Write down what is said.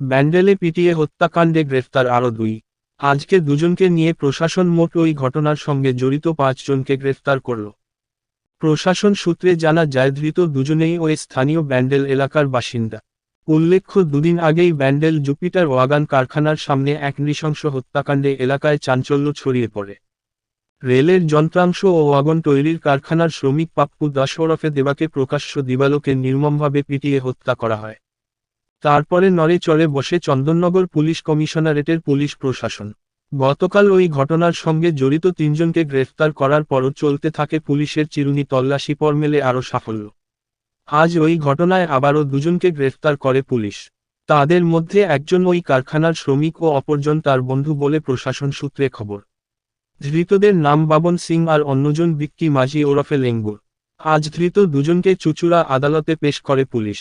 ব্যান্ডেলে পিটিয়ে হত্যাকাণ্ডে গ্রেফতার আরও দুই। আজকে দুজনকে নিয়ে প্রশাসন মোট ওই ঘটনার সঙ্গে জড়িত পাঁচজনকে গ্রেফতার করল। প্রশাসন সূত্রে জানা যায়, ধৃত দুজনেই ওই স্থানীয় ব্যান্ডেল এলাকার বাসিন্দা। উল্লেখ্য, দুদিন আগেই ব্যান্ডেল জুপিটার ওয়াগান কারখানার সামনে এক নৃশংস হত্যাকাণ্ডে এলাকায় চাঞ্চল্য ছড়িয়ে পড়ে। রেলের যন্ত্রাংশ ও ওয়াগন তৈরির কারখানার শ্রমিক পাপ্পু দাস ওরফে দেবাকে প্রকাশ্য দিবালোকে নির্মমভাবে পিটিয়ে হত্যা করা হয়। তারপরে নড়ে চড়ে বসে চন্দননগর পুলিশ কমিশনারেটের পুলিশ প্রশাসন। গতকাল ওই ঘটনার সঙ্গে জড়িত তিনজনকে গ্রেফতার করার পরও চলতে থাকে পুলিশের চিরুনি তল্লাশি পর মেলে আরও সাফল্য। আজ ওই ঘটনায় আবারও দুজনকে গ্রেফতার করে পুলিশ। তাদের মধ্যে একজন ওই কারখানার শ্রমিক ও অপরজন তার বন্ধু বলে প্রশাসন সূত্রে খবর। ধৃতদের নাম বাবন সিং আর অন্যজন বিক্কি মাঝি ওরফে লেঙ্গুর। আজ ধৃত দুজনকে চুচুড়া আদালতে পেশ করে পুলিশ।